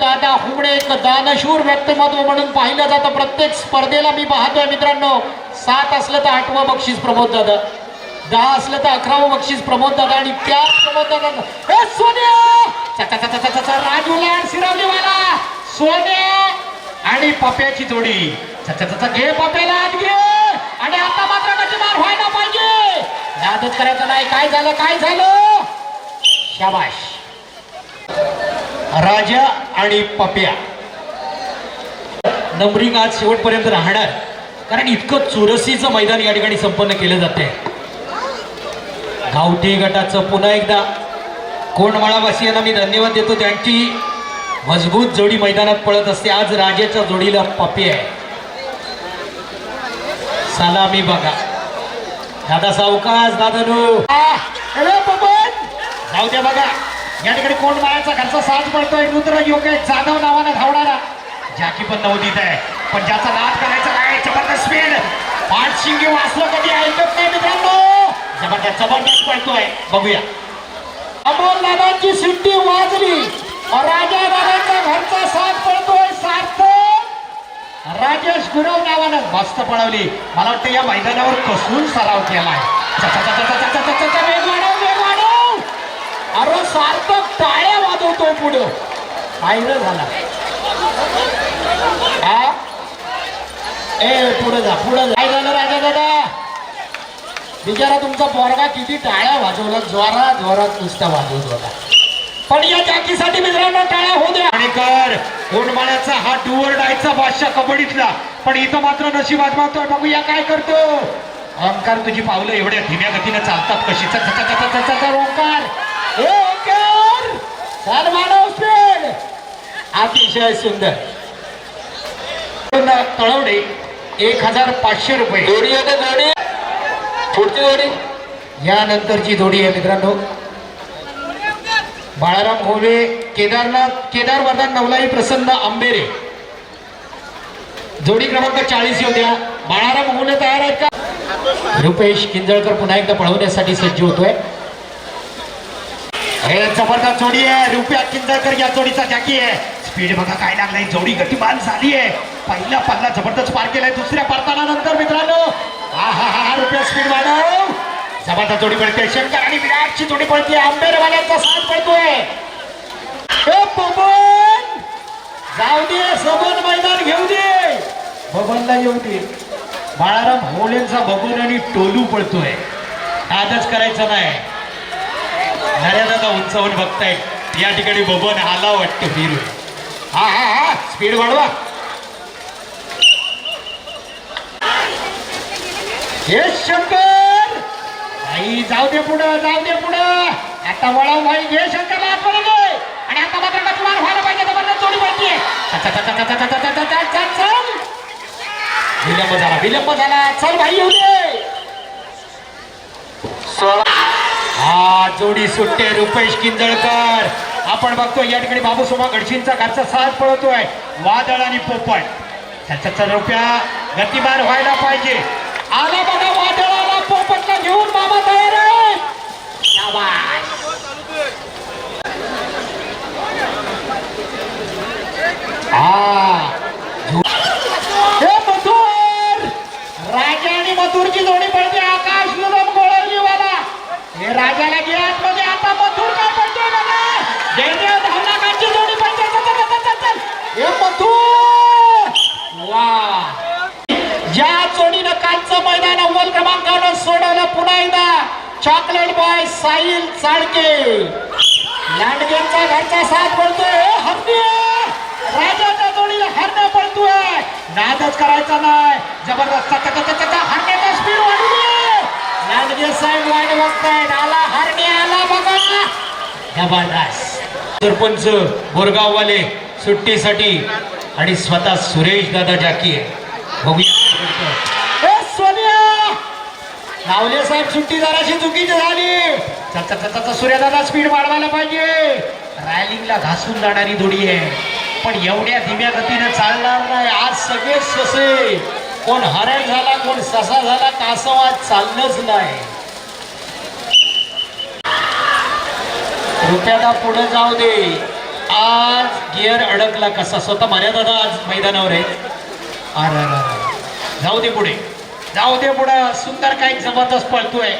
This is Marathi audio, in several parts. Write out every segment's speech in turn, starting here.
दादा हुबडे एक दानशूर व्यक्तिमत्व म्हणून पाहिलं जातं. प्रत्येक स्पर्धेला मी पाहतोय मित्रांनो. सात असलं तर आठवं बक्षीस प्रमोद दादा. दहा असलं तर अकरावं बक्षीस प्रमोद दादा. आणि त्या प्रमोद दादा ए सोन्या! चा, चा, चा, सोन्या! आणि पप्याची जोडी. घे पप्याला घे! आणि आता मात्र कशी व्हायला पाहिजे. नादच करायचं नाही. काय झालं? काय झालं? शाबाश. राजा आणि पप्या. नंबरिंग आज शेवटपर्यंत राहणार. कारण इतकं चुरसीचं मैदान या ठिकाणी संपन्न केलं जाते गावठी गटाचं पुन्हा एकदा कोंडमाळावासियांना मी धन्यवाद देतो. त्यांची मजबूत जोडी मैदानात पळत असते. आज राजाच्या जोडीला पप्पी आहे. सलामी बघा. दादा सावकाश दादा नो. जाऊ द्या बघा. या ठिकाणी कोण मायाचा घरचा साथ पडतोय रुद्र योगे जाधव नावानं धावणारा. ज्याकी पण नवदीत आहे. पण ज्याचा नाद करायचा काय जबरदस्त स्पेल पाठ शिंगे वाचलं कधी ऐकत नाही मित्रांनो. जबरदस्त जबरदस्त पडतोय बघूया. अमोल दादांची शिट्टी वाजली. राजा दादांचा घरचा साथ पडतोय सार्थ राजेश गुरव नावानं मस्त पळवली. मला वाटतं या मैदानावर कसून सराव केलाय. वेग वाढव वेग अरे सारखं टाळ्या वाजवतोय पुढं. फायनल झाला. ए पुढे जा पुढे जा. काय झालं राजा दादा बिचारा तुमचा पोरगा किती टाळ्या वाजवला. जोरात जोरात नुसता वाजवत होता. पण या जाकीसाठी मित्रांनो टाळ्या होऊ द्या. आणि कर कोंडमाळ्याचा हा डुअर डायचा बादशाह कबड्डीतला. पण इथं मात्र नशीब आजमावतोय बघूया काय करतो. ओंकार तुझी पावलं एवढ्या धीम्या गतीनं चालतात कशी. च- च- च- च- ओंकार. अतिशय सुंदर. तळवडे एक हजार पाचशे रुपये. जोडी आहे जोडी? पुढची जोडी? यानंतरची जोडी आहे मित्रांनो. बाळाराम होवे केदारनाथ केदार वरदान नवलाई प्रसन्न आंबेरे. जोडी क्रमांक चाळीस येऊ द्या बाळाराम होणे तयार आहेत का? रुपेश किंजळकर पुन्हा एकदा पळवण्यासाठी सज्ज होतोय. हे जबरदस्त जोडी आहे. रुपया किंदळकर या जोडीचा जॅकी आहे. स्पीड बघा काय लागलाय. जोडी गतिमान झाली आहे. पहिला पल्ला जबरदस्त पार केलाय. दुसऱ्या पारताना नंतर मित्रांनो हा हा हा रुपया स्पीड वाढव. जबरदस्त जोडी पडते. शंकर आणि विराटची जोडी पडते. आंबेरवाल्यांचा साथ पडतोय. जाऊ दे सबन मैदान घेऊ दे. बबनला येऊ दे. बाळाराम होलेंचा बबन आणि टोलू पडतोय. आजच करायचं नाही. नऱ्या दादा उंचावून बघताय या ठिकाणी बबन आला वाटतं हिरो हा हा हा स्पीड वाढवा हे शंकर आई जाऊ दे पुढं जाऊ दे पुढं आता वळव भाई घे शंकर आतमध्ये घे आणि आता मात्र कचमार व्हायला पाहिजे जबरदस्त जोडी पाहिजे चल विलंब झाला विलंब झाला चल भाई येऊ दे सोळा जोडी सुट्टे रुपेश किंजळकर आपण बघतो या ठिकाणी बाबू सोमा गडशींचा घरचा साथ पळवतोय वादळ आणि पोपट. त्याचा रुपया गतिमान व्हायला पाहिजे. आला बघा वादळाला पोपटला घेऊन मामा तयार आहे शाबास. हा हे मथुर राजा आणि मथुरची जोडी पडते आकाश लुलम गोळवलीवाला हे राजाला घे आतमध्ये आता मथुर काय पडते बघा जयदेव धावनाकांची जोडी पडते चल, चल, चल, चल, चल. हे मथुर वा ज्या जोडीनं कालचं मैदान अव्वल क्रमांकानं सोडवलं पुन्हा एकदा चॉकलेट बॉय साहिल चाळके लांडगेंचा घरचा साथ पडतोय. हरणे राजाच्या जोडीला हरणे पडतोय. नादच करायचा नाही. जबरदस्त हरण्याचा स्पीड वाढली लांडगे साहेब वाईट बघताय आला हरणे आला बघा जबरदस्त. सरपंच बोरगाववाले सुट्टीसाठी आणि स्वतः सुरेश दादा जाकी आहे बघूया काय करतोय. ए, सोनिया लावले साहेब सुट्टी जराशी चुकीची झाली. सूर्यदादा स्पीड वाढवायला पाहिजे. रॅलिंगला घासून जाणारी धुडी आहे. पण एवढ्या धीम्या गतीनं चालणार नाही. आज सगळे ससे. कोण हरण झाला कोण ससा झाला कासव आज चाललंच नाही. रुपयाला पुढे जाऊ दे. आज गिअर अडकला कसा? स्वतः मर्यादा दादा आज मैदानावर आहे. अरे अरे. जाऊ दे पुढे. जाऊ दे पुढं सुंदर काही जबरदस्त पळतोय.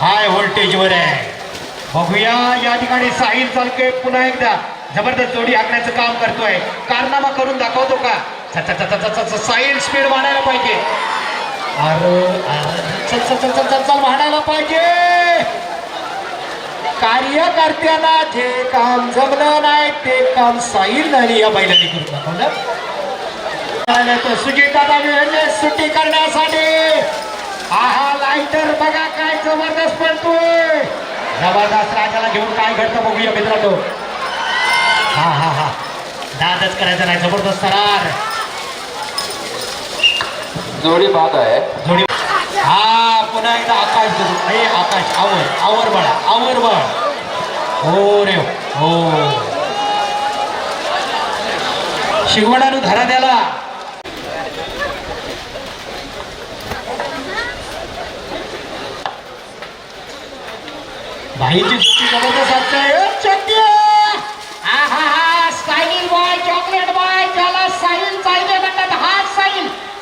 हाय व्होल्टेजवर आहे. बघूया या ठिकाणी साहिल चालके पुन्हा एकदा. जबरदस्त जोडी आखण्याचं काम करतोय. कारनामा करून दाखवतो का? च- स्पीड वाढायला पाहिजे अरे चल चल चल चल चल चल पाहिजे कार्यकर्त्यांना जे काम जमलं नाही ते काम साईल आणि या बैलांनी करून दाखवलं तर तो सुजिता सुट्टी करण्यासाठी आहा लाईटर बघा काय जबरदस्त पडतोय जबरदस्त राजाला घेऊन काय घडतं बघूया मित्रांनो हा हा हा दादच करायचा नाही जबरदस्त सरार जोडी बाद आहे. जोडी हा पुन्हा एकदा आकाश धरू. हे आकाश आवर आवर बळा आवर बळ. हो रे हो. शिगवणानु धरा द्याला भाईची जबरदस्त असते.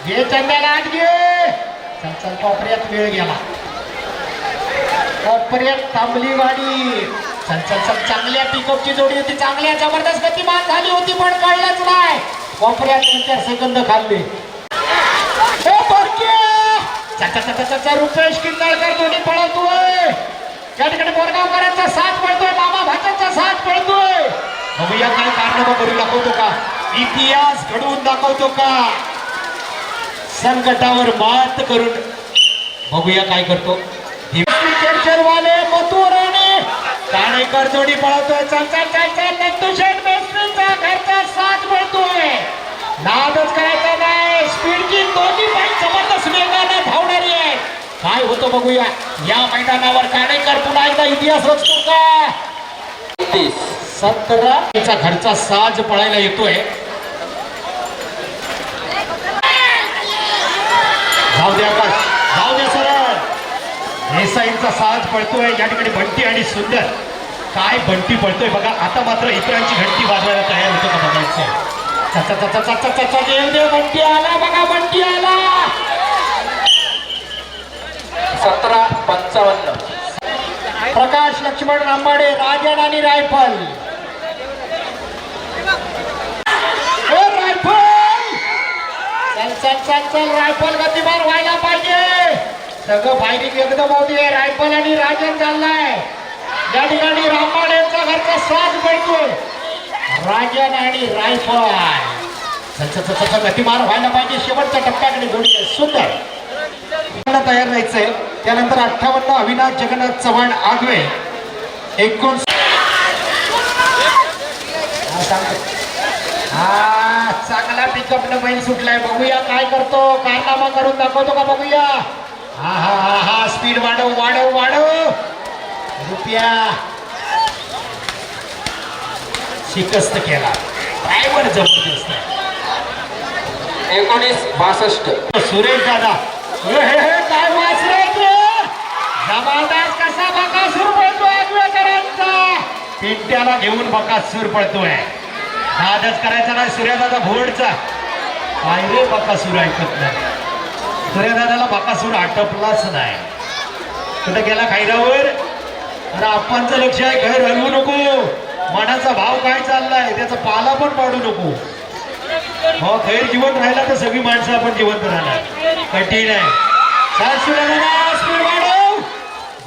घे चंद्याला आत घे. चल चल कोपऱ्यात वेळ गेला. कोपऱ्यात थांबली गाडी चल चल चल चांगल्या पिकअपची जोडी होती. चांगल्या जबरदस्त गतिमान झाली होती पण कळलंच नाही. कोपऱ्यात तीन सेकंद खाल्ले. रुपेश किंदळकर दोन्ही पळवतोय त्या ठिकाणी बोरगावकरांचा साथ पळतोय मामा भाच्याचा साथ पळतोय. बघूया काय कारनामा करून दाखवतो का? इतिहास घडवून दाखवतो का? संकटावर मात करून बघूया काय करतो. वाले मथुर आणि काणेकर जोडी पळवतोय. चल चल चल चल नंतू शेठ मेस्त्रीचा घरचा साथ मिळतोय. नादच करायचा नाही. स्पीडची दोन्ही पाय जबरदस्त वेगाने धावणारी आहे. काय होतो बघूया. या मैदानावर काणेकर पुन्हा एकदा इतिहास रचतो का? सतरा. तिचा घरचा साज पळायला येतोय. जाऊ दे आकाश जाऊ दे सरळ देसाईंचा साज पळतोय या ठिकाणी बंटी आणि सुंदर. काय बंटी पळतोय बघा आता मात्र इतरांची घंटी वाजवायला तयार होतो का बघायचं. देव देव बंटी आला बघा बंटी आला. सतरा पंचावन्न. प्रकाश लक्ष्मण रांबाडे राजन आणि रायफल ए, रायफल चल चल चल रायफल गतिमान व्हायला पाहिजे. सगळं फायरिंग एकदम होती आहे. रायफल आणि राजन चाललाय. या ठिकाणी रांबाडेंचा घरचा साथ मिळतोय. राजन आणि रायफल. चल गतिमान व्हायला पाहिजे. शेवटच्या टप्प्याकडे जोडी आहे सुंदर तयार राहायचंय. त्यानंतर अठ्ठावन्न अविनाश जगन्नाथ चव्हाण आगवे. एकोण सांगतो. हा चांगला पिकअप न बैल सुटलाय. बघूया काय करतो. कारनामा करून दाखवतो का बघूया? हा हा हा हा स्पीड वाढव वाढव वाढव. रुपया. शिकस्त केला. ड्रायव्हर जबरदस्त. आहे. एकोणीस बासष्ट. सुरेश दादा. हे हे हे, काय ते जबरदस्त कसा बकासूर पळतोय पिंट्याला घेऊन बकासूर पळतोय. हा अभ्यास करायचा नाही सूर्यदादा भोडचा काय रे बकासूर ऐकत नाही. सूर्यदादाला बकासूर आटपलाच नाही. कुठे गेला खायरावर अरे आप्पांचं लक्ष आहे घर हलवू नको. मनाचा भाव काय चाललाय त्याचा पाला पण पाडू नको. हो गैर जिवंत राहिला तर सगळी माणसं आपण जिवंत राहणार. कठीण आहे.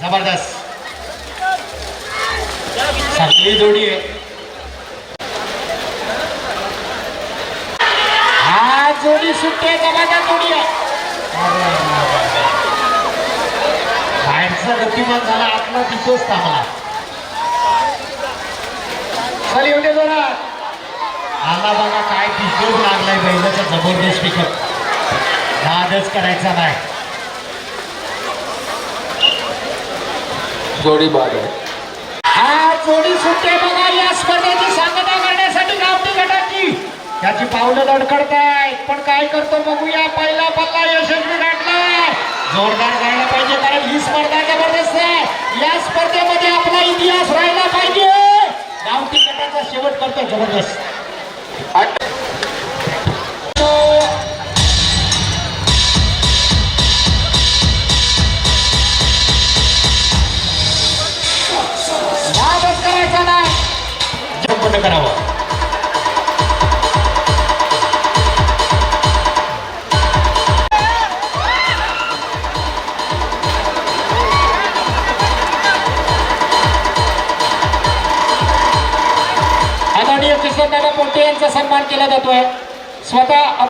जबरदस्त. चांगली जोडी आहे हा जोडी सुट्टी आहे जबरदस्त जोडी आहे बाहेरचा गतिमान झाला आतला तिथंच थांबला. चल येऊ दे जरा आला बघा काय पिकअप लागलाय बैलाचा जबरदस्त पिकअप नादच करायचा नाही. जोडी बाद आहे. हा जोडी सुट्टे बघा या स्पर्धेची सांगता करण्यासाठी गावठी गटाची. त्याची पावलं लडखडतायत पण काय करतो बघूया. पहिला पल्ला यशस्वी गाठलाय जोरदार गायला पाहिजे. कारण ही स्पर्धा जबरदस्त आहे. या स्पर्धेमध्ये आपला इतिहास राहिला पाहिजे. गावठी गटाचा शेवट करतो जबरदस्त. करावं. सन्मान केला जातोय. स्वतः